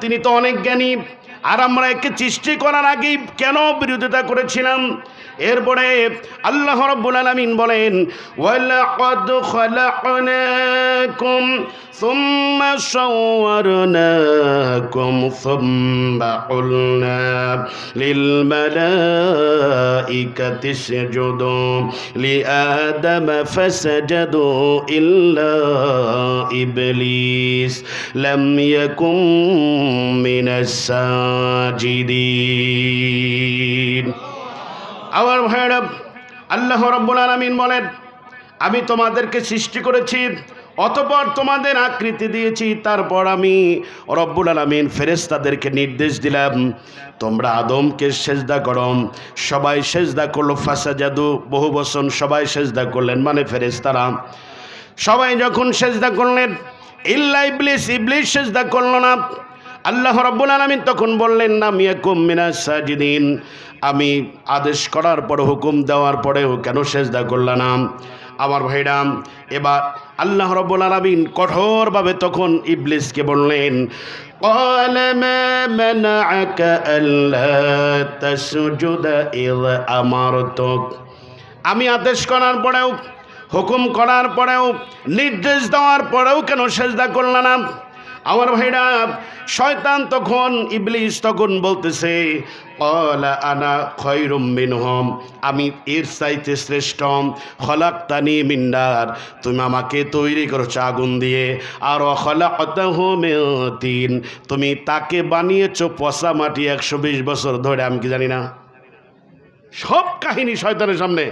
তিনি তো অনেক জ্ঞানী। আর আমরা একে সৃষ্টি করার আগেই কেন বিরোধিতা করেছিলাম? এরপরে আল্লাহ রব্বুল আলামিন বলেন, ওয়ালাকাদ সুম্মা ইল্লা ইবলিস। লাম সাজিদিন। আমার ভাইরা আল্লাহ রব্বুল আলামিন বলেন, আমি তোমাদেরকে সৃষ্টি করেছি, অতপর তোমাদের আকৃতি দিয়েছি, তারপর আমি রব্বুল আলামিন ফেরেশতাদেরকে নির্দেশ দিলাম, তোমরা আদমকে সেজদা করো। সবাই সেজদা করল ফাঁসা জাদু বহু বচন সবাই সেজদা করলেন মানে ফেরেশতারা। সবাই যখন সেজদা করলেন, ইল্লা ইবলিস ইবলিস সেজদা করল না। আল্লাহ রব্বুল আলমিন তখন বললেন না মিয়াকুম মিনাজ সাজিদিন আমি আদেশ করার পর হুকুম দেওয়ার পরেও কেন সেজদা করলাম আমার ভাইরাম এবার আল্লাহ রব্বুল আলমিন কঠোরভাবে তখন ইবলিসকে বললেন قال ما منعك ألا تسجد إذ أمرتك আমি আদেশ করার পরেও হুকুম করার পরেও নির্দেশ দেওয়ার পরেও কেন সেজদা করল না আমার ভাইরা, শয়তান তখন ইবলিস তখন বলতেছে অলা আনা খয়রুম মিনহম, আমি এর চাইতে শ্রেষ্ঠ, খলাক্তানি মিন্ডার তুমি আমাকে তৈরি করেছ আগুন দিয়ে, আর তিন, তুমি তাকে বানিয়েছো পচা মাটি একশো বিশ বছর ধরে, আমি কি জানি না। সব কাহিনী শয়তানের সামনে।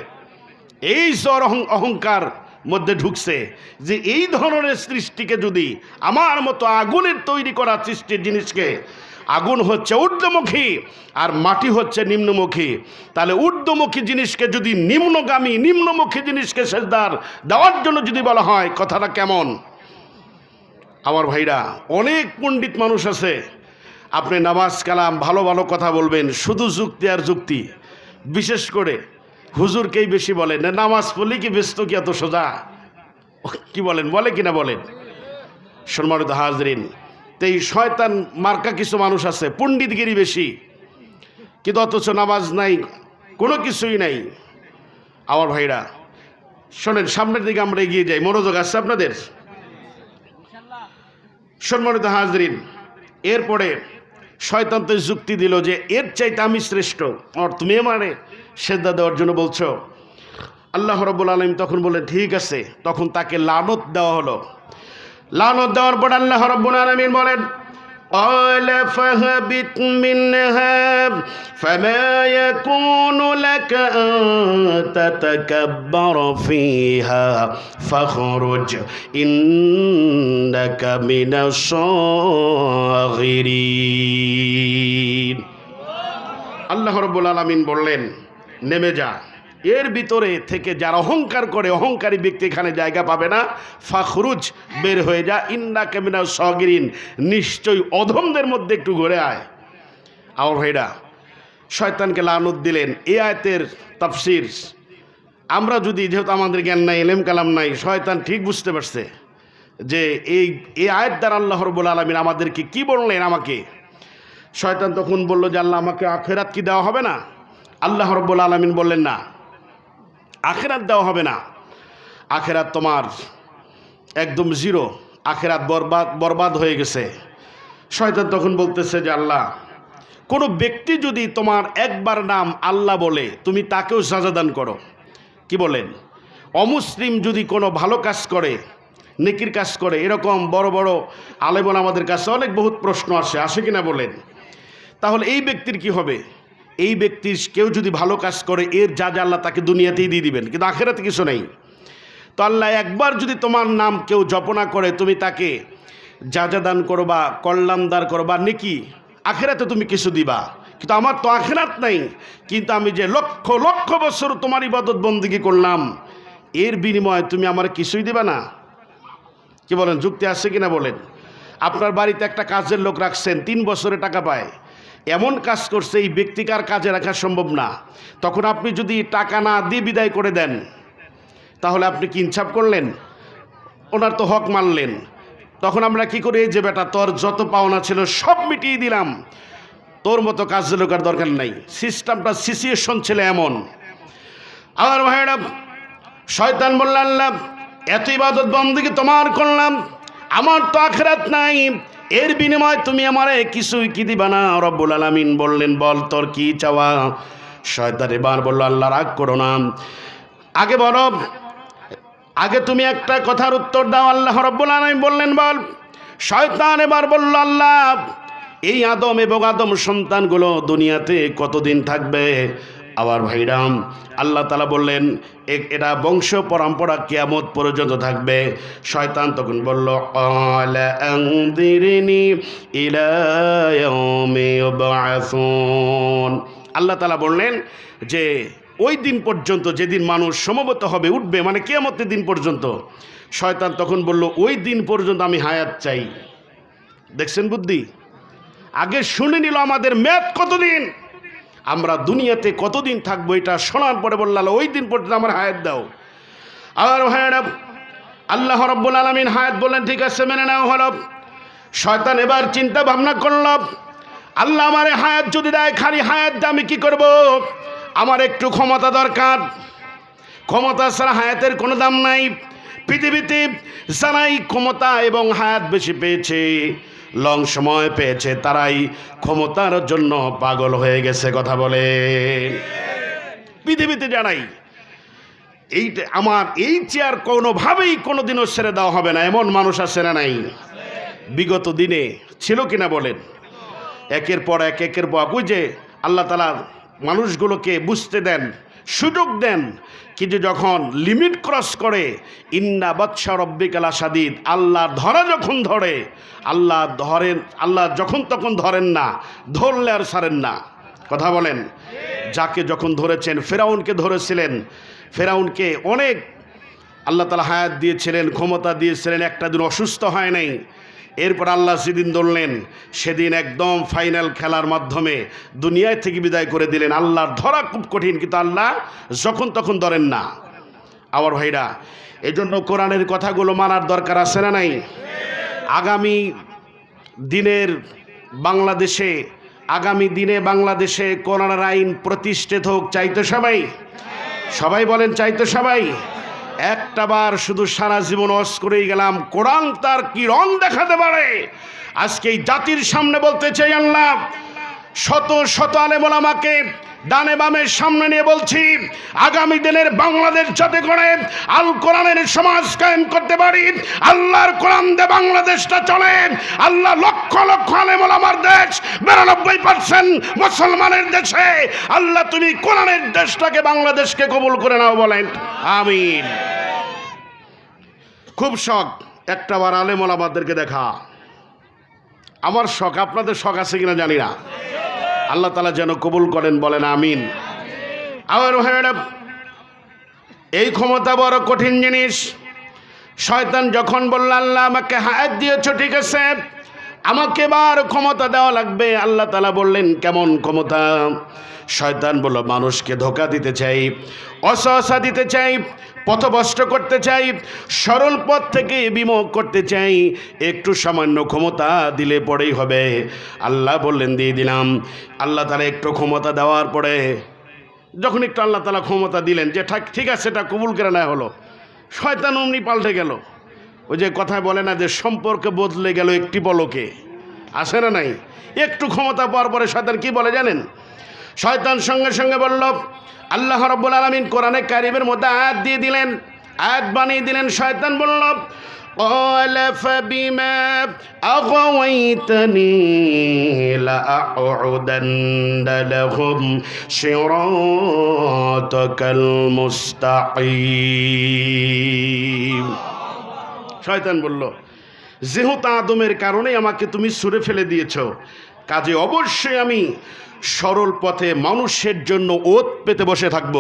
এই জ্বর অহং- অহংকার মধ্যে ঢুকছে যে এই ধরনের সৃষ্টিকে যদি আমার মতো আগুনের তৈরি করা সৃষ্টির জিনিসকে, আগুন হচ্ছে ঊর্ধ্বমুখী আর মাটি হচ্ছে নিম্নমুখী, তাহলে ঊর্ধ্বমুখী জিনিসকে যদি নিম্নগামী, নিম্নমুখী জিনিসকে সেজদার দেওয়ার জন্য যদি বলা হয়, কথাটা কেমন? আমার ভাইরা, অনেক পণ্ডিত মানুষ আছে, আপনি নামাজ কালাম, ভালো ভালো কথা বলবেন, শুধু যুক্তি আর যুক্তি, বিশেষ করে হুজুরকেই বেশি বলেন নামাজ পড়লে কি ব্যস্ত কি এত সোজা? কি বলেন, বলে কি না বলেন? সম্মানিত হাজরিন, তো এই শয়তান মার্কা কিছু মানুষ আছে, পণ্ডিতগিরি বেশি, কিন্তু অথচ নামাজ নাই, কোনো কিছুই নাই। আমার ভাইরা, শোনেন, সামনের দিকে আমরা এগিয়ে যাই, মনোযোগ আছে আপনাদের? সম্মানিত হাজরিন, এরপরে শয়তান তো যুক্তি দিল যে, এর চাইতে আমি শ্রেষ্ঠ। আর তুমি আমারে সেদ্ধা দেওয়ার জন্য বলছো। আল্লাহ রব্বুল আলম তখন বললেন, ঠিক আছে। তখন তাকে লানত দেওয়া হলো। লানত দেওয়ার পর আল্লাহ রব্বুল আলমিন বলেন قال فاهبط منها فما يكون لك أن تتكبر فيها فاخرج إنك من الصاغرين আল্লাহ রব্বুল আলমিন বললেন নেমে যা এর ভিতরে থেকে যারা অহংকার করে, অহংকারী ব্যক্তি এখানে জায়গা পাবে না। ফাখরুজ বের হয়ে যা ইন্না কেমিনা সগিরিন। নিশ্চয়ই অধমদের মধ্যে একটু ঘুরে আয়। আমার ভাইরা, শয়তানকে লানত দিলেন। এ আয়তের তাফসির, আমরা যদি যেহেতু আমাদের জ্ঞান নাই, এলেম কালাম নাই, শয়তান ঠিক বুঝতে পারছে যে এই এই আয়ের দ্বারা আল্লাহ রব্বুল আলমিন আমাদেরকে কি বললেন আমাকে? শয়তান তখন বলল যে আল্লাহ আমাকে আখেরাত কি দেওয়া হবে না? আল্লাহ রব্বুল আলমিন বললেন, না। আখেরাত দেওয়া হবে না। আখেরাত তোমার একদম জিরো। আখেরাত বরবাদ বরবাদ হয়ে গেছে। শয়তান তখন বলতেছে যে আল্লাহ, কোনো ব্যক্তি যদি তোমার একবার নাম আল্লাহ বলে, তুমি তাকেও সাজাদান করো। কি বলেন? অমুসলিম যদি কোনো ভালো কাজ করে, নেকির কাজ করে, এরকম বড় বড় আলেমন আমাদের কাছে অনেক বহুত প্রশ্ন আসে আসে কিনা বলেন? তাহলে এই ব্যক্তির কি হবে? এই ব্যক্তির কেউ যদি ভালো কাজ করে, এর যা যা আল্লাহ তাকে দুনিয়াতেই দিয়ে দিবেন, কিন্তু আখেরাতে কিছু নেই। তো আল্লাহ একবার যদি তোমার নাম কেউ জপনা করে, তুমি তাকে যা যা দান করো বা কল্যাণ দান করো বা নেকি, আখেরাতে তুমি কিছু দিবা। কিন্তু আমার তো আখেরাত নাই, কিন্তু আমি যে লক্ষ লক্ষ বছর তোমার ইবাদত বন্দিগি করলাম, এর বিনিময়ে তুমি আমার কিছুই দিবা না। কি বলেন, যুক্তি আছে কিনা বলেন? আপনার বাড়িতে একটা কাজের লোক রাখছেন, তিন বছরে টাকা পায়। এমন কাজ করছে, এই ব্যক্তিকার কাজে রাখা সম্ভব না। তখন আপনি যদি টাকা না দিয়ে বিদায় করে দেন, তাহলে আপনি কি ইনসাফ করলেন? ওনার তো হক মানলেন। তখন আমরা কি করি? যে বেটা, তোর যত পাওনা ছিল সব মিটিয়ে দিলাম। তোর মতো কাজ লোকের দরকার নাই। সিস্টেমটা, সিচুয়েশন ছিল এমন। আমার ভাইরা শয়তান বলল আল্লাহ, এত ইবাদত বন্দীকে তোমার করলাম। আমার তো আখরাত নাই। এর বিনিময় তুমি আমারে কিছুই কি দিবা না? রব্বুল আলামিন বললেন, বল তোর কি চাওয়া? শয়তান এবার বলল, আল্লাহ রাগ করো না। আগে বলো, আগে তুমি একটা কথার উত্তর দাও, আল্লাহ রব্বুল আলামিন বললেন, বল। শয়তান এবার বলল, আল্লাহ, এই আদম এবং আদম সন্তানগুলো দুনিয়াতে কতদিন থাকবে? আবার ভাইরাম, আল্লাহ তালা বললেন, এ- এরা বংশ পরম্পরা কিয়ামত পর্যন্ত থাকবে। শয়তান তখন বলল। আল্লাহ তালা বললেন যে, ওই দিন পর্যন্ত যেদিন মানুষ সমবেত হবে, উঠবে মানে কেয়ামতের দিন পর্যন্ত। শয়তান তখন বলল, ওই দিন পর্যন্ত আমি হায়াত চাই। দেখছেন বুদ্ধি? আগে শুনে নিল আমাদের ম্যাথ কতদিন? আমরা দুনিয়াতে কতদিন থাকব এটা শোনার পরে বললাম ওই দিন পর্যন্ত আমার হায়াত দাও। আর ভাইয়েরা, আল্লাহ রব্বুল আলমিন হায়াত বললেন, ঠিক আছে, মেনে নাও হলো শয়তান এবার চিন্তা ভাবনা করল, আল্লাহ আমারে হায়াত যদি দেয়, খালি হায়াত দিয়ে আমি কি করব? আমার একটু ক্ষমতা দরকার। ক্ষমতা ছাড়া হায়াতের কোনো দাম নাই। পৃথিবীতে যারাই ক্ষমতা এবং হায়াত বেশি পেয়েছে লং সময় পেয়েছে, তারাই ক্ষমতার জন্য পাগল হয়ে গেছে, কথা বলে। পৃথিবীতে জানাই এইটা আমার এই চেয়ার কোনোভাবেই কোনোদিনও সেরে দেওয়া হবে না, এমন মানুষ আর না নাই। বিগত দিনে ছিল কিনা বলেন? একের পর এক, একের পর ওই যে আল্লাহ তালা মানুষগুলোকে বুঝতে দেন সুযোগ দেন কিন্তু যখন লিমিট ক্রস করে, ইন্না বাদশা রব্বিকালা সাদিদ আল্লাহ ধরা যখন ধরে, আল্লাহ ধরেন, আল্লাহ যখন তখন ধরেন না, ধরলে আর ছাড়েন না। কথা বলেন, যাকে যখন ধরেছেন, ফেরাউনকে ধরেছিলেন, ফেরাউনকে অনেক আল্লাহ তালা হায়াত দিয়েছিলেন, ক্ষমতা দিয়েছিলেন, একটা দিন অসুস্থ হয় নাই। এরপর আল্লাহ সেদিন ধরলেন, সেদিন একদম ফাইনাল খেলার মাধ্যমে দুনিয়ায় থেকে বিদায় করে দিলেন। আল্লাহর ধরা খুব কঠিন, কিন্তু আল্লাহ যখন তখন ধরেন না। আমার ভাইরা, এজন্য কোরআনের কথাগুলো মানার দরকার আছে না নাই? আগামী দিনের বাংলাদেশে, আগামী দিনে বাংলাদেশে কোরআনের আইন প্রতিষ্ঠিত হোক, চাইতো সবাই? সবাই বলেন, চাইতো সবাই? একটা বার শুধু সারা জীবন অস করেই গেলাম। কোরআন তার কি রং দেখাতে পারে? আজকে এই জাতির সামনে বলতে চাই আল্লাহ, শত শত আলেমল আমাকে ডানে বামের সামনে নিয়ে বলছি, আগামী দিনের বাংলাদেশ যাতে করে আল কোরআনের সমাজ কায়েম করতে পারি, আল্লাহর কোরআন দে বাংলাদেশটা চলে, আল্লাহ লক্ষ লক্ষ আলেমল আমার দেশ, বিরানব্বই পার্সেন্ট মুসলমানের দেশে, আল্লাহ তুমি কোরআনের দেশটাকে বাংলাদেশকে কবুল করে নাও বলেন, আমিন। খুব শখ, একটা বার আলেমল আমাদেরকে দেখা। আমার শখ, আপনাদের শখ আছে কিনা জানি না। আল্লাহ তালা যেন কবুল করেন, বলেন আমিন। আমার ভাইয়েরা এই ক্ষমতা বড় কঠিন জিনিস। শয়তান যখন বলল, আল্লাহ আমাকে হায়াত দিয়েছ, ঠিক আছে, আমাকে এবার ক্ষমতা দেওয়া লাগবে। আল্লাহ তালা বললেন, কেমন ক্ষমতা? শয়তান বলল, মানুষকে ধোকা দিতে চাই, অসহসা দিতে চাই পথভ্রষ্ট করতে চাই, সরল পথ থেকে বিমুখ করতে চাই, একটু সামান্য ক্ষমতা দিলে পরেই হবে। আল্লাহ বললেন, দিয়ে দিলাম। আল্লাহ তালা একটু ক্ষমতা দেওয়ার পরে, যখন একটু আল্লাহ তালা ক্ষমতা দিলেন, যে ঠিক ঠিক আছে, এটা কবুল করে নেওয়া হলো। শয়তান অমনি পাল্টে গেল। ওই যে কথায় বলে না যে সম্পর্কে বদলে গেল একটি পলকে। আসে না নাই? একটু ক্ষমতা পাওয়ার পরে শয়তান কি বলে জানেন? শয়তান সঙ্গে সঙ্গে বলল আল্লাহ রব্বুল আলমিন কোরআনে কারিমের মধ্যে আয়াত দিয়ে দিলেন আয়াত বানিয়ে দিলেন শয়তান বলল قال فبما أغويتني لأقعدن لهم صراطك المستقيم শয়তান বলল যেহেতু আদমের কারণে আমাকে তুমি সুরে ফেলে দিয়েছ কাজে অবশ্যই আমি সরল পথে মানুষের জন্য ওত পেতে বসে থাকব।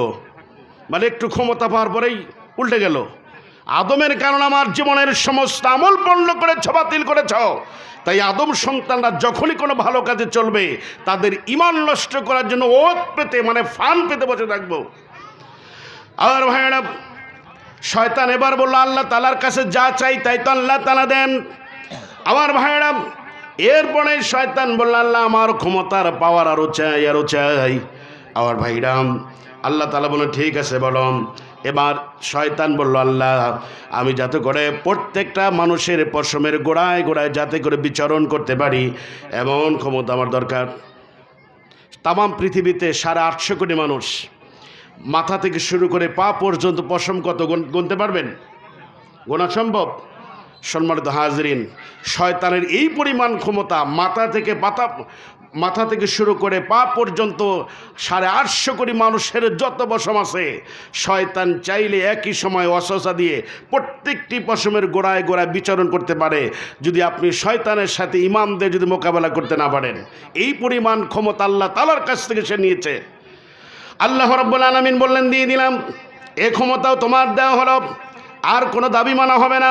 মানে একটু ক্ষমতা পাওয়ার পরেই উল্টে গেল। আদমের কারণ আমার জীবনের সমস্ত আমল পণ্য করেছ, বাতিল করেছ। তাই আদম সন্তানরা যখনই কোনো ভালো কাজে চলবে, তাদের ইমান নষ্ট করার জন্য ওত পেতে মানে ফান পেতে বসে থাকব। আর ভাইয়েরা, শয়তান এবার বলল, আল্লাহ তালার কাছে যা চাই তাই তো আল্লাহ তালা দেন। আমার ভাইরা এরপরে শয়তান বলল, আল্লাহ, আমার ক্ষমতার পাওয়ার আরও চাই আরও চাই। আমার ভাইরাম আল্লাহ তালা বলে ঠিক আছে বলম এবার শয়তান বলল, আল্লাহ, আমি যাতে করে প্রত্যেকটা মানুষের পশমের গোড়ায় গোড়ায় যাতে করে বিচরণ করতে পারি, এমন ক্ষমতা আমার দরকার। তামাম পৃথিবীতে সাড়ে আটশো কোটি মানুষ, মাথা থেকে শুরু করে পা পর্যন্ত পশম কত গুন- গুনতে পারবেন? গোনা সম্ভব? সম্মানিত হাজরিন, শয়তানের এই পরিমাণ ক্ষমতা মাথা থেকে পাতা, মাথা থেকে শুরু করে পা পর্যন্ত সাড়ে আটশো কোটি মানুষের যত পশম আছে, শয়তান চাইলে একই সময় অসসা দিয়ে প্রত্যেকটি পশমের গোড়ায় গোড়ায় বিচরণ করতে পারে। যদি আপনি শয়তানের সাথে ইমামদের যদি মোকাবেলা করতে না পারেন, এই পরিমাণ ক্ষমতা আল্লাহ তালার কাছ থেকে সে নিয়েছে। আল্লাহ রব্বুল আলমিন বললেন, দিয়ে দিলাম। এ ক্ষমতাও তোমার দেওয়া হলো। আর কোনো দাবি মানা হবে না।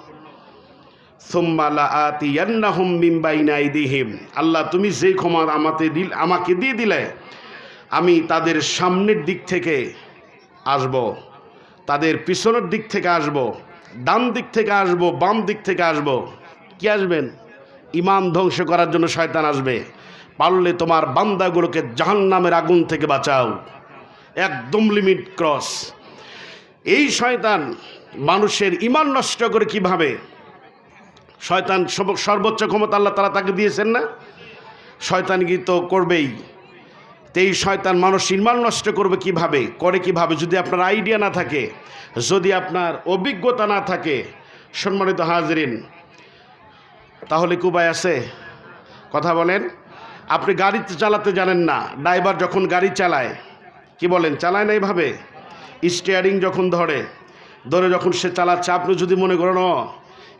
আল্লাহ, তুমি যেই ক্ষমা আমাতে দিল, আমাকে দিয়ে দিলে, আমি তাদের সামনের দিক থেকে আসব, তাদের পিছনের দিক থেকে আসব, ডান দিক থেকে আসব, বাম দিক থেকে আসব। কি আসবেন? ইমান ধ্বংস করার জন্য শয়তান আসবে। পারলে তোমার বান্দাগুলোকে জাহান নামের আগুন থেকে বাঁচাও। একদম লিমিট ক্রস। এই শয়তান মানুষের ইমান নষ্ট করে কীভাবে শয়তান সর্বোচ্চ ক্ষমতা আল্লাহ তারা তাকে দিয়েছেন না? শয়তান কি তো করবেই। তো এই শয়তান মানুষ ইমান নষ্ট করবে কীভাবে? করে কীভাবে? যদি আপনার আইডিয়া না থাকে যদি আপনার অভিজ্ঞতা না থাকে সম্মানিত হাজরিন তাহলে কুবাই আছে? কথা বলেন। আপনি গাড়ি চালাতে জানেন না ড্রাইভার যখন গাড়ি চালায় কি বলেন? চালায় না এইভাবে? স্টিয়ারিং যখন ধরে ধরে যখন সে চালাচ্ছে আপনি যদি মনে করেন "ও,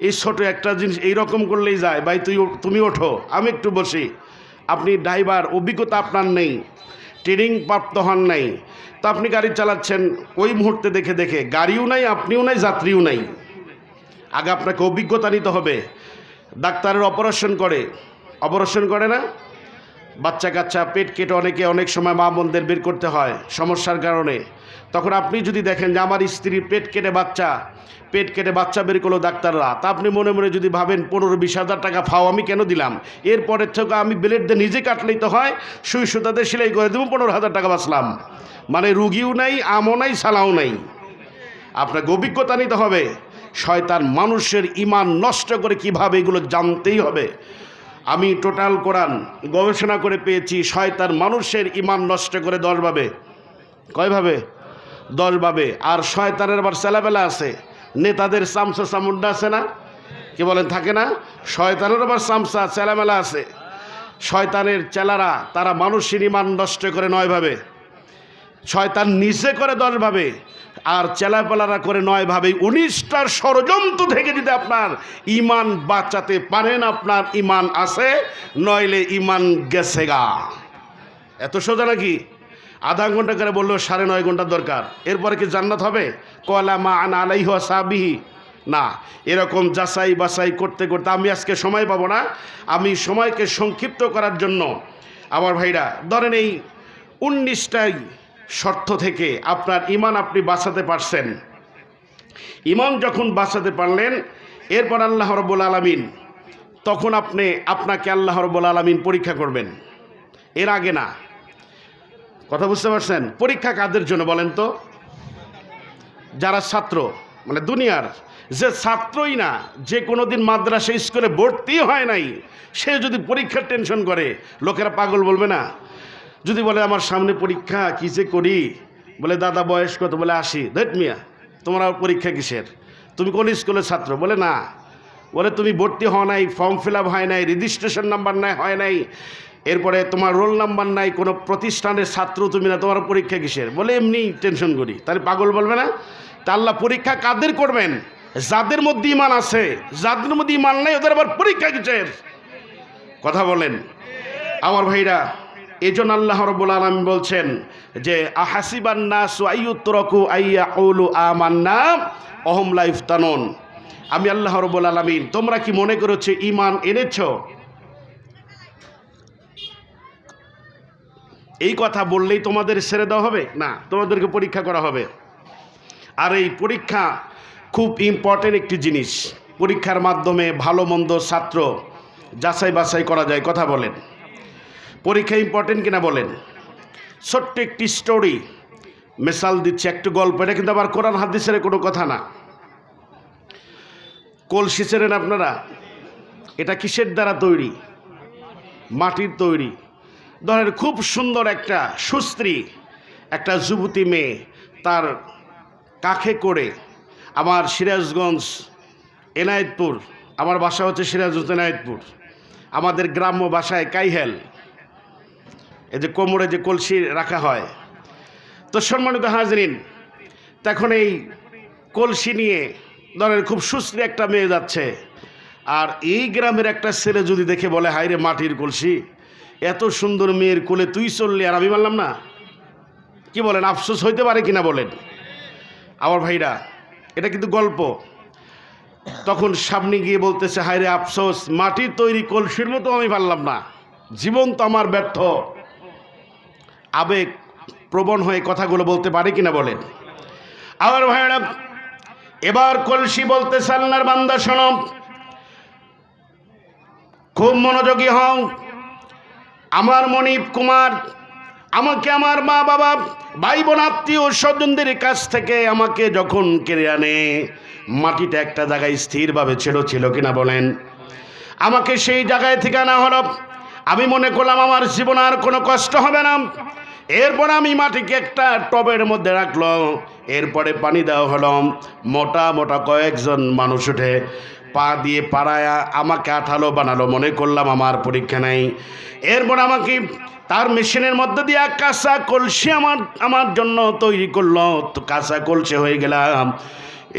এই ছোট একটা জিনিস, এই রকম করলেই যায়। ভাই, তুই তুমি ওঠো, আমি একটু বসি। আপনি ড্রাইভার, অভিজ্ঞতা আপনার নেই, ট্রেনিং প্রাপ্ত হন নাই। তো আপনি গাড়ি চালাচ্ছেন, ওই মুহূর্তে দেখে দেখে, গাড়িও নাই, আপনিও নাই, যাত্রীও নাই। আগে আপনাকে অভিজ্ঞতা নিতে হবে। ডাক্তারের অপারেশন করে। অপারেশন করে না? বাচ্চা কাচ্চা, পেট কেটে অনেকে অনেক সময় মা বোনদের বের করতে হয় সমস্যার কারণে। তখন আপনি যদি দেখেন যে আমার স্ত্রীর পেট কেটে বাচ্চা, পেট কেটে বাচ্চা বের করল ডাক্তাররা, তা আপনি মনে মনে যদি ভাবেন, পনেরো বিশ হাজার টাকা ফাও আমি কেন দিলাম? এরপরের থেকে আমি ব্লেড দিয়ে নিজে কাটলেই তো হয়, সুই সুতাতে সেলাই করে দেবো, পনেরো হাজার টাকা বাঁচলাম। মানে রুগীও নাই, আমও নাই, সালাও নাই। আপনাকে অভিজ্ঞতা নিতে হবে। শয়তান মানুষের ইমান নষ্ট করে কীভাবে এগুলো জানতেই হবে। আমি টোটাল কোরআন গবেষণা করে পেয়েছি, শয়তান মানুষের ইমান নষ্ট করে দশভাবে কয়ভাবে? দশভাবে আর শয়তানের আবার ছেলেবেলা আছে। নেতাদের চামচা চামুন্ডা আছে না? কি বলেন, থাকে না? শয়তানের আবার চামচা ছেলেমেলা আছে। শয়তানের চেলারা, তারা মানুষের ইমান নষ্ট করে নয়ভাবে শয়তান নিচে করে দশভাবে আর চেলাপালারা করে নয় ভাবে উনিশটার ষড়যন্ত্র থেকে যদি আপনার ইমান বাঁচাতে পারেন, আপনার ইমান আছে, নইলে ইমান গেছে গা। এত সোজা নাকি? আধা ঘণ্টা করে বলল সাড়ে নয় ঘণ্টা দরকার। এরপরে কি জান্নাত হবে? কলা মা আন আলাইহ সাবিহি। না, এরকম যাচাই বাছাই করতে করতে আমি আজকে সময় পাবো না। আমি সময়কে সংক্ষিপ্ত করার জন্য। আমার ভাইরা, ধরেন এই উনিশটাই শর্ত থেকে আপনার ইমান আপনি বাঁচাতে পারছেন। ইমান যখন বাঁচাতে পারলেন, এরপর আল্লাহ রব্বুল আলমিন, তখন আপনি আপনাকে আল্লাহ রব্বুল আলমিন পরীক্ষা করবেন। এর আগে না। কথা বুঝতে পারছেন? পরীক্ষা কাদের জন্য বলেন তো? যারা ছাত্র মানে দুনিয়ার, যে ছাত্রই না, যে কোনো দিন মাদ্রাসা স্কুলে ভর্তি হয় নাই, সে যদি পরীক্ষার টেনশন করে, লোকেরা পাগল বলবে না? যদি বলে আমার সামনে পরীক্ষা, কী যে করি? বলে, দাদা বয়স কত? বলে আসি ধৈত মিয়া, তোমার পরীক্ষা কিসের? তুমি কোন স্কুলের ছাত্র? বলে, না। বলে, তুমি ভর্তি হও নাই, ফর্ম ফিল হয় নাই, রেজিস্ট্রেশন নাম্বার নাই, হয় নাই, এরপরে তোমার রোল নাম্বার নাই, কোনো প্রতিষ্ঠানের ছাত্র তুমি না, তোমার পরীক্ষা কিসের? বলে, এমনি টেনশন করি। তাহলে পাগল বলবে না? তা আল্লাহ পরীক্ষা কাদের করবেন? যাদের মধ্যে ইমান আছে, যাদের মধ্যে ইমান নাই, ওদের আবার পরীক্ষা কিসের? কথা বলেন। আমার ভাইরা এই জন্য আল্লাহ রব্বুল আলম বলছেন যে আহাসিবান্না সুআইয়ুত্তরকু আইয়া কৌলু আমি আল্লাহ রব্বুল আলমিন, তোমরা কি মনে করেছ ইমান এনেছ? এই কথা বললেই তোমাদের সেরে দেওয়া হবে? না, তোমাদেরকে পরীক্ষা করা হবে। আর এই পরীক্ষা খুব ইম্পর্টেন্ট একটি জিনিস। পরীক্ষার মাধ্যমে ভালো মন্দ ছাত্র যাচাই বাছাই করা যায়, কথা বলেন। পরীক্ষা ইম্পর্টেন্ট কিনা বলেন? ছোট্ট একটি স্টোরি মেসাল দিচ্ছে একটু গল্প, এটা কিন্তু আবার কোরআন হাদিসের কোনো কথা না। কলসি চেনেন আপনারা? এটা কিসের দ্বারা তৈরি? মাটির তৈরি। ধরেন খুব সুন্দর একটা সুস্ত্রী, একটা যুবতী মেয়ে, তার কাখে করে আমার সিরাজগঞ্জ, এনায়েতপুর, আমার বাসা হচ্ছে সিরাজগঞ্জ, এনায়েতপুর। আমাদের গ্রাম্য বাসায় কাইহেল। এই যে কোমরে যে কলসি রাখা হয়। তো সম্মানিত হাজরিন, তখন এই কলসি নিয়ে ধরেন খুব সুশ্রী একটা মেয়ে যাচ্ছে। আর এই গ্রামের একটা ছেলে যদি দেখে বলে হাইরে মাটির কলসি, এত সুন্দর মেয়ের কোলে তুই চললি আর আমি বললাম না? কি বলেন, আফসোস হইতে পারে কিনা বলেন? আমার ভাইরা, এটা কিন্তু গল্প। তখন সামনে গিয়ে বলতেছে হায়রে আফসোস, মাটির তৈরি কলসির মতো আমি পারলাম না। জীবন তো আমার ব্যর্থ। আবেগ প্রবণ হয়ে কথাগুলো বলতে পারে কিনা বলেন? আমার ভাইরা এবার কলসি বলতে সাল্লার বান্দা শোনো। খুব মনোযোগী হও। আমার মনিপ কুমার, আমাকে আমার মা বাবা ভাই বোন আত্মীয় স্বজনদের কাছ থেকে আমাকে যখন কেড়ে আনে, মাটিটা একটা জায়গায় স্থিরভাবে ছিল ছিল কিনা বলেন? আমাকে সেই জায়গায় থেকে আনা হলো। আমি মনে করলাম আমার জীবন আর কোনো কষ্ট হবে না। এরপর আমি মাটিকে একটা টবের মধ্যে রাখল এরপরে পানি দেওয়া হলো। মোটা মোটা কয়েকজন মানুষ উঠে পা দিয়ে পাড়ায়া আমাকে আঠালো বানালো। মনে করলাম আমার পরীক্ষা নেই। এরপর আমাকে তার মেশিনের মধ্যে দিয়ে কাঁচা কলসি আমার আমার জন্য তৈরি করল। তো কাঁচা কলসি হয়ে গেলাম।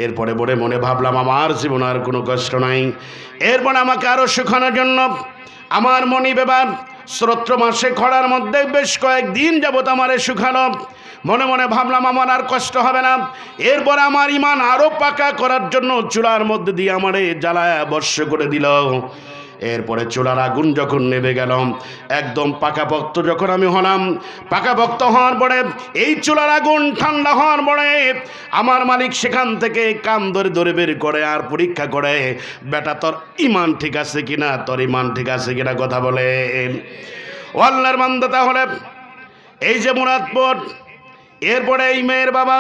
এরপরে বলে মনে ভাবলাম আমার জীবন আর কোনো কষ্ট নাই। এরপর আমাকে আরও শুকানোর জন্য আমার মনি বেবার শ্রোত্র মাসে খড়ার মধ্যে বেশ কয়েকদিন যাবত আমারে শুকানো। মনে মনে ভাবলাম, আমার আর কষ্ট হবে না। এরপর আমার ইমান আরও পাকা করার জন্য চুলার মধ্যে দিয়ে আমারে জ্বালায় বর্ষ করে দিল। এরপরে চুলার আগুন যখন নেমে গেল, একদম পাকা ভক্ত যখন আমি হলাম, পাকা ভক্ত হওয়ার পরে, এই চুলার আগুন ঠান্ডা হওয়ার পরে, আমার মালিক সেখান থেকে কান ধরে ধরে বের করে আর পরীক্ষা করে, বেটা, তোর ইমান ঠিক আছে কিনা? তোর ইমান ঠিক আছে কিনা? কথা বলে। ও আল্লাহর মান্দা তাহলে এই যে মুরাদপুর, এরপরে এই মেয়ের বাবা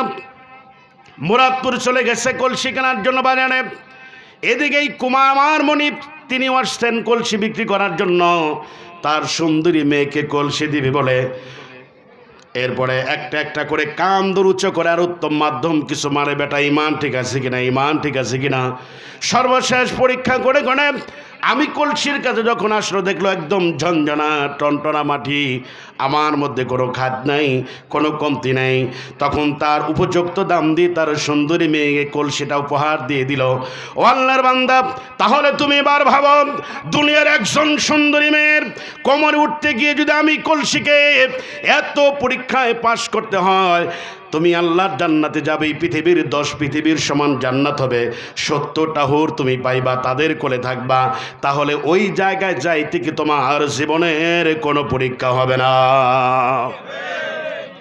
মুরাদপুর চলে গেছে কলসি কেনার জন্য বাজারে। এদিকেই কুমার আমার মনিপ তিনি আসছেন কলসি বিক্রি করার জন্য তার সুন্দরী মেয়েকে কলসি দিবে বলে। এরপরে একটা একটা করে কান উচ্চ করে আর উত্তম মাধ্যম কিছু মারে, বেটা, ইমান ঠিক আছে কিনা? ইমান ঠিক আছে কিনা? সর্বশেষ পরীক্ষা করে করে আমি কলসির কাছে যখন আসলো, দেখল একদম ঝঞ্ঝনা টনটনা মাটি। আমার মধ্যে কোনো খাদ নাই, কোনো কমতি নাই। তখন তার উপযুক্ত দাম দিয়ে তার সুন্দরী মেয়েকে কলসিটা উপহার দিয়ে দিল। ও আল্লাহর বান্দা, তাহলে তুমি এবার ভাবো, দুনিয়ার একজন সুন্দরী মেয়ের কোমরে উঠতে গিয়ে যদি আমি কলসিকে এত পরীক্ষায় পাশ করতে হয় তুমি আল্লাহর জান্নাতে যাবে, এই পৃথিবীর দশ পৃথিবীর সমান জান্নাত হবে। সত্তরটা হুর, তুমি পাইবা, তাদের কোলে থাকবা। তাহলে ওই জায়গায় যাইতে কি তোমার জীবনের কোনো পরীক্ষা হবে না?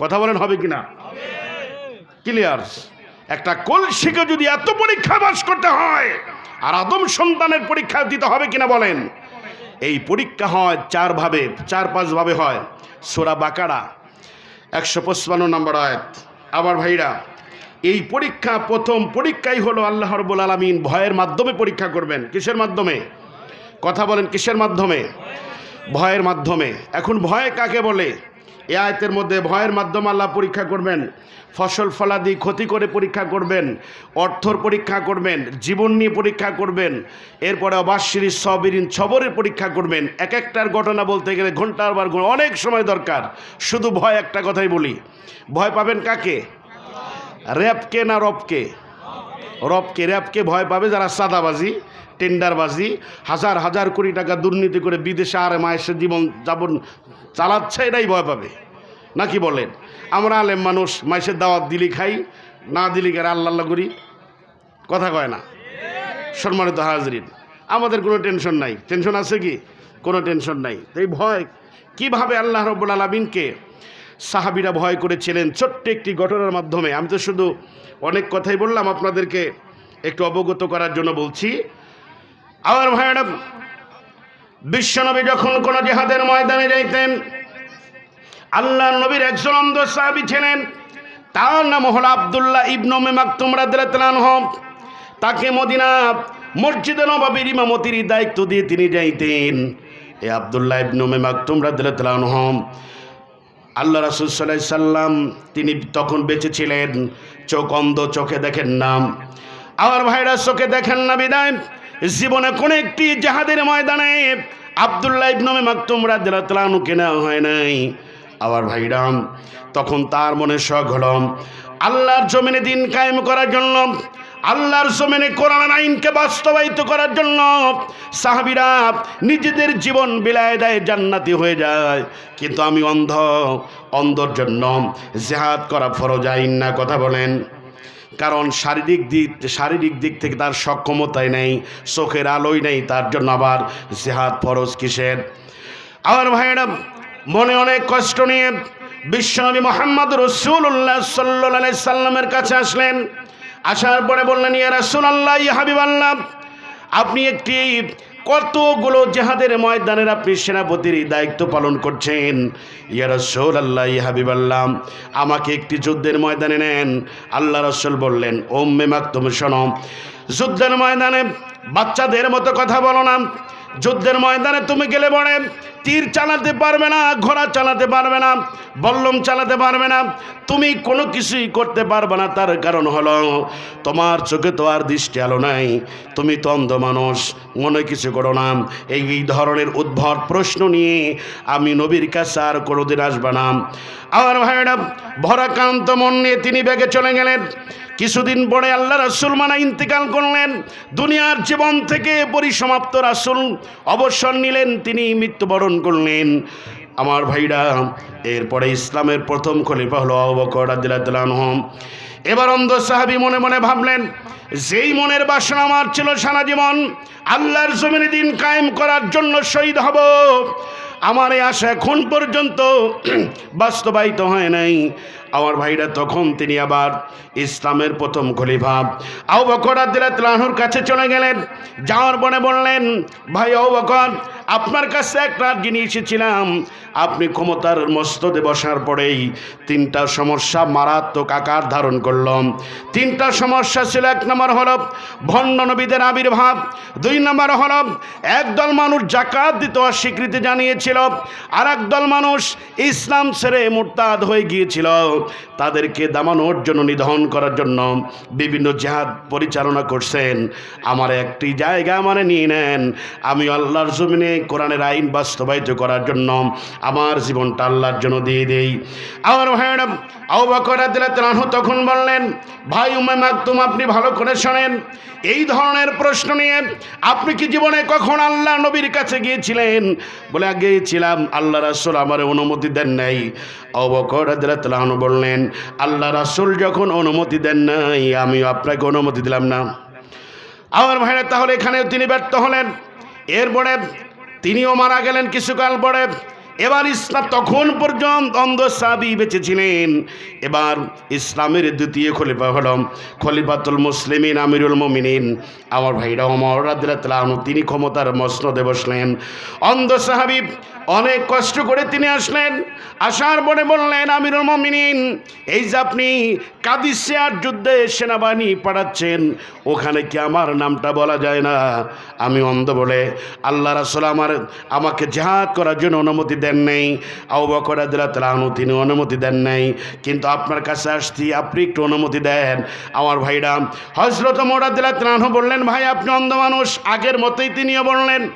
কথা বলেন হবে কি না? ক্লিয়ার একটা কলসিকে যদি এত পরীক্ষা পাস করতে হয়, আর আদম সন্তানের পরীক্ষা দিতে হবে কিনা বলেন? এই পরীক্ষা হয় চারভাবে চার পাঁচভাবে হয়। সোরা বাকারা, একশো পঁচপান্ন নম্বর আয়াত। আবার ভাইরা, এই পরীক্ষা প্রথম পরীক্ষাই হলো আল্লাহ রবুল আলমিন ভয়ের মাধ্যমে পরীক্ষা করবেন। কিসের মাধ্যমে? কথা বলেন কিসের মাধ্যমে? ভয়ের মাধ্যমে। এখন ভয় কাকে বলে? এ আয়তের মধ্যে ভয়ের মাধ্যমে আল্লাহ পরীক্ষা করবেন, ফসল ফলাদি ক্ষতি করে পরীক্ষা করবেন, অর্থর পরীক্ষা করবেন, জীবন নিয়ে পরীক্ষা করবেন, এরপরে অবাসির সবিরিন ছবরের পরীক্ষা করবেন, এক একটার ঘটনা বলতে গেলে ঘণ্টার বার অনেক সময় দরকার। শুধু ভয় একটা কথাই বলি। ভয় পাবেন কাকে? র্যাপকে না রবকে? রবকে র্যাপকে ভয় পাবে যারা সাদাবাজি টেন্ডারবাজি, হাজার হাজার কোটি টাকা দুর্নীতি করে বিদেশে আর মায়ের জীবন যাপন চালাচ্ছে, এটাই ভয় পাবে। নাকি বলেন? আমরা আলেম মানুষ মাইসের দাওয়াত দিলি খাই, না দিলি গেলে আল্লাহ আল্লাহ করি। কথা কয় না। সম্মানিত হাজরিন, আমাদের কোনো টেনশন নাই। টেনশন আছে কি? কোনো টেনশন নাই। এই ভয়, কীভাবে আল্লাহ রব্বুল আলমিনকে সাহাবিরা ভয় করেছিলেন? ছোট্ট একটি ঘটনার মাধ্যমে। আমি তো শুধু অনেক কথাই বললাম আপনাদেরকে, একটু অবগত করার জন্য বলছি। আমার ভাইয়েরা বিশ্বনবী যখন কোনো জেহাদের ময়দানে যাইতেন আল্লাহ নবীর একজন অন্ধ সাহাবি ছিলেন, তার নাম হল আবদুল্লাহ ইবনমে মাকতুম রাদিয়াল্লাহু আনহু। তাকে মদিনা, মসজিদে নবাবির ইমামতির দায়িত্ব দিয়ে তিনি যাইতেন। এ আবদুল্লাহ ইবনমে মাকতুম রাদিয়াল্লাহু আনহু। আল্লাহ রাসুল সাল্লাহ সাল্লাম, তিনি তখন বেঁচে ছিলেন, চোখ অন্ধ, চোখে দেখেন না। আমার ভাইরা চোখে দেখেন না বিদায়। জীবনে কোন একটি জাহাদের ময়দানে আবদুল্লাহ ইবনমে মাকতুম রাদিয়াল্লাহু কেনা হয় নাই। আমার ভাইরাম, তখন তার মনে শখ হল, আল্লাহর জমিনে দিন কায়েম করার জন্য, আল্লাহর জমিনে কোরআন আইনকে বাস্তবায়িত করার জন্য সাহাবিরা নিজেদের জীবন বিলায় দেয়, জান্নাতি হয়ে যায়। কিন্তু আমি অন্ধ, অন্ধর জন্য জেহাদ করা ফরজ আইন না, কথা বলেন। কারণ শারীরিক দিক শারীরিক দিক থেকে তার সক্ষমতাই নেই, চোখের আলোই নেই, তার জন্য আবার জেহাদ ফরজ কিসের? আমার ভাইয়েরা, মনে অনেক কষ্ট নিয়ে বিশ্বনবী মোহাম্মদ রসুল্লাহ সাল্লাহ সাল্লামের কাছে আসলেন। আসার পরে বললেন, ইয়া রাসুল আল্লাহ হাবিব আল্লাহ আপনি একটি কতগুলো জেহাদের ময়দানের আপনি সেনাপতির দায়িত্ব পালন করছেন? ইয়া রসুল আল্লাহ হাবিব আল্লাহ আমাকে একটি যুদ্ধের ময়দানে নেন। আল্লাহ রসুল বললেন ওম মেমাক তুমি শোনো, যুদ্ধের ময়দানে বাচ্চাদের মতো কথা বলো না। যুদ্ধের ময়দানে তুমি গেলে পরে তীর চালাতে পারবে না, ঘোড়া চালাতে পারবে না, বল্লম চালাতে পারবে না, তুমি কোনো কিছুই করতে পারবে না। তার কারণ হলো, তোমার চোখে তো আর দৃষ্টি আলো নাই, তুমি তো অন্ধ মানুষ, মনে কিছু করো না। এই এই ধরনের উদ্ভট প্রশ্ন নিয়ে আমি নবীর কাছে আর কোনোদিন আসবে না। আমার ভাইয়েরা ভরাকান্ত মন নিয়ে তিনি ব্যাগে চলে গেলেন। কিছুদিন পরে আল্লাহ রাসুল মানা ইন্তেকাল করলেন। দুনিয়ার জীবন থেকে পরিসমাপ্ত রাসুল অবসর নিলেন, তিনি মৃত্যুবরণ করলেন। আমার ভাইরা, এরপরে ইসলামের প্রথম খলিফা হলো অবকর এবার অন্ধ সাহাবি মনে মনে ভাবলেন, যেই মনের বাসনা আমার ছিল সারা জীবন, আল্লাহর জমিনে দিন কায়েম করার জন্য শহীদ হব। আমার এই আশা এখন পর্যন্ত বাস্তবায়িত হয় নাই। আমার ভাইরা তখন তিনি আবার ইসলামের প্রথম খলিফা। আউ বকর আদিলাহুর কাছে চলে গেলেন। যাওয়ার পরে বললেন, ভাই আউ বকর, আপনার কাছে একটা জিনিস এসেছিলাম। আপনি ক্ষমতার মস্তদে বসার পরেই তিনটা সমস্যা মারাত্মক আকার ধারণ করলাম। তিনটা সমস্যা ছিল, এক নম্বর হল ভণ্ড নবীদের আবির্ভাব, দুই নম্বর হল একদল মানুষ জাকাত দিতে অস্বীকৃতি জানিয়েছিল আর একদল মানুষ ইসলাম ছেড়ে মোরতাদ হয়ে গিয়েছিল। তাদেরকে দামানোর জন্য নিধন করার জন্য বিভিন্ন জেহাদ পরিচালনা করছেন। আমার একটি জায়গা মানে নিয়ে নেন। আমি আল্লাহর জমিনে কোরআনের আইন বাস্তবায়িত করার জন্য আমার জীবনটা আল্লাহর জন্য দিয়ে দেই। আমার ভাইয়েরা দিলাহ তখন বললেন, ভাই উমে মাকতুম আপনি ভালো করে শোনেন। এই ধরনের প্রশ্ন নিয়ে আপনি কি জীবনে কখন আল্লাহ নবীর কাছে গিয়েছিলেন? বলে গিয়েছিলাম আল্লাহ রাসুল আমার অনুমতি দেন নাই। অবকর বললেন আল্লাহ রাসুল যখন অনুমতি দেন নাই, আমিও আপনাকে অনুমতি দিলাম না। আমার ভাইরা, তাহলে এখানেও তিনি ব্যর্থ হলেন। এরপরে তিনিও মারা গেলেন কিছুকাল পরে। এবার ইসলাম তখন পর্যন্ত অন্ধ সাবি বেঁচে ছিলেন। এবার ইসলামের দ্বিতীয় খলিফা হল খলিফাতুল মুসলিমিন, আমিরুল মমিনিন। আমার ভাইরা অমর রাদিল্লাহ তিনি ক্ষমতার মসনদে বসলেন। অন্ধ সাহাবি অনেক কষ্ট করে তিনি আসলেন, আসার পরে বললেন, আমিরুল মমিনিন, এই যে আপনি কাদিসিয়ার যুদ্ধে সেনাবাহিনী পাঠাচ্ছেন, ওখানে কি আমার নামটা বলা যায় না? আমি অন্ধ বলে, আল্লাহ রাসুল আমার, আমাকে জেহাদ করার জন্য অনুমতি দেন নেই। আউ বকরাদু তিনি অনুমতি দেন নাই। কিন্তু আপনার কাছে আসছি, আপনি একটু অনুমতি দেন। আমার ভাইরা হজরত মোরা দিলা তালাহনু বললেন, ভাই, আপনি অন্ধ মানুষ। আগের মতোই তিনিও বললেন।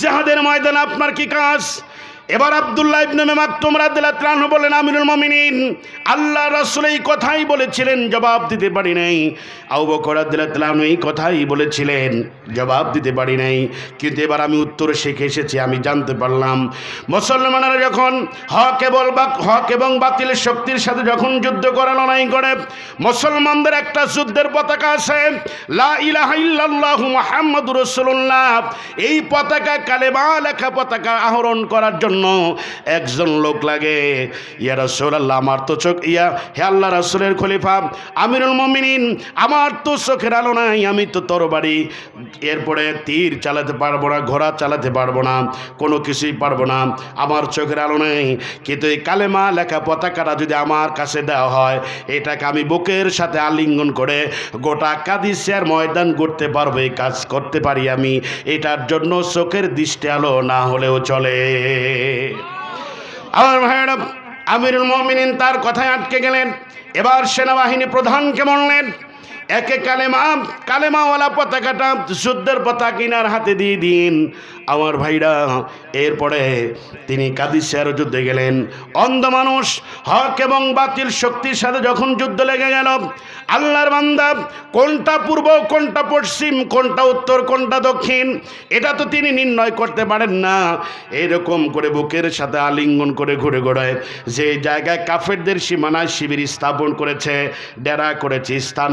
জেহাদের ময়দান আপনার কি কাজ? এবার আব্দুল্লাহ ইবনে মাকতুম রাদিয়াল্লাহু তাআলা বলেন, আমিরুল মুমিনিন, আল্লাহ রাসূল এই কথাই বলেছিলেন, জবাব দিতে পারি নাই। আবু বকর রাদিয়াল্লাহু তাআলা এই কথাই বলেছিলেন, জবাব দিতে পারি নাই। কিন্তু এবার আমি উত্তর শিখে এসেছি, আমি জানতে পারলাম। মুসলমানরা যখন হক এবং হক এবং বাতিলের শক্তির সাথে যখন যুদ্ধ করে, লড়াই করে, মুসলমানদের একটা যুদ্ধের পতাকা আছে, লা ইলাহা ইল্লাল্লাহু মুহাম্মাদুর রাসূলুল্লাহ। এই পতাকা কালেমা লেখা পতাকা আহরণ করার জন্য একজন লোক লাগে। ইয়া রাসূলুল্লাহ, আমার তো চোখ, ইয়া, হে আল্লাহ রাসূলের খলিফা, আমিরুল মুমিনিন, আমার তো চোখের আলো নাই, আমি তো তরবারি এরপরে তীর চালাতে পারব না, ঘোড়া চালাতে পারব না, কোনো কিছুই পারব না, আমার চোখের আলো নেই। কিন্তু এই কালেমা লেখা পতাকাটা যদি আমার কাছে দেওয়া হয়, এটাকে আমি বুকের সাথে আলিঙ্গন করে গোটা কাদিসিয়ার ময়দান করতে পারব, এই কাজ করতে পারি আমি। এটার জন্য চোখের দৃষ্টি আলো না হলেও চলে। আমার ভাইয়েরা আমিরুল মমিনিন তার কথায় আটকে গেলেন। এবার সেনাবাহিনী প্রধানকে বললেন একে কালেমা, কালেমাওয়ালা পতাকাটা যুদ্ধের পতাকা কিনার হাতে দিয়ে দিন। আমার ভাইরা, এরপরে তিনি কাদিসিয়ার যুদ্ধে গেলেন। অন্ধ মানুষ, হক এবং বাতিল শক্তির সাথে যখন যুদ্ধ লেগে গেল, আল্লাহর বান্দা, কোনটা পূর্ব, কোনটা পশ্চিম, কোনটা উত্তর, কোনটা দক্ষিণ, এটা তো তিনি নির্ণয় করতে পারেন না। এরকম করে বুকের সাথে আলিঙ্গন করে ঘুরে ঘোরায় যে জায়গায় কাফেরদের সীমানায় শিবির স্থাপন করেছে, ডেরা করেছে, স্থান